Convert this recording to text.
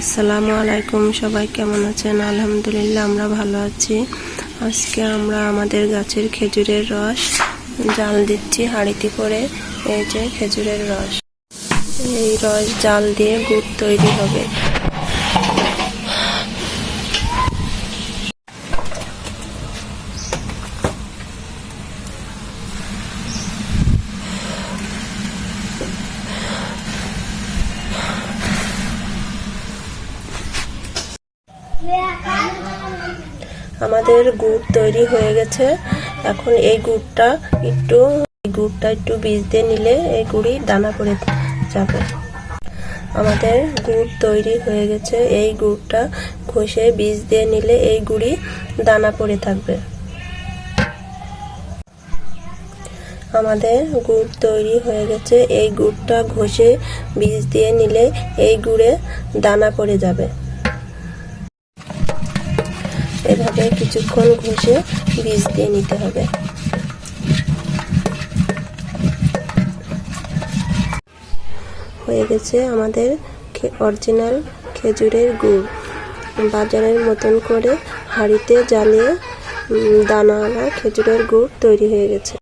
আসসালামু আলাইকুম, সবাই কেমন আছেন? আলহামদুলিল্লাহ, আমরা ভালো আছি। আজকে আমরা আমাদের গাছের খেজুরের রস, জাল দিচ্ছি হাঁড়িতে করে। এই যে খেজুরের রস। এই রস জাল দিয়ে গুড় তৈরি হবে। আমাদের গুড় তৈরি হয়ে গেছে। এখন এই গুড়টা একটু, এই গুড়টা একটু বীজ দিয়ে নিলে এই গুড়ি দানা পড়ে যাবে। আমাদের গুড় তৈরি হয়ে গেছে। এই গুড়টা ঘষে বীজ দিয়ে নিলে এই গুড়ি দানা পড়ে থাকবে। আমাদের গুড় তৈরি হয়ে গেছে। এই গুড়টা ঘষে বীজ দিয়ে নিলে এই গুড়ে দানা পড়ে যাবে। এভাবে কিছুক্ষণ ঘষে বীজ দিয়ে নিতে হবে। হয়ে গেছে আমাদের অরিজিনাল খেজুরের গুড়। বাজারের মতন করে হাঁড়িতে জ্বালিয়ে দানাওয়ালা খেজুরের গুড় তৈরি হয়ে গেছে।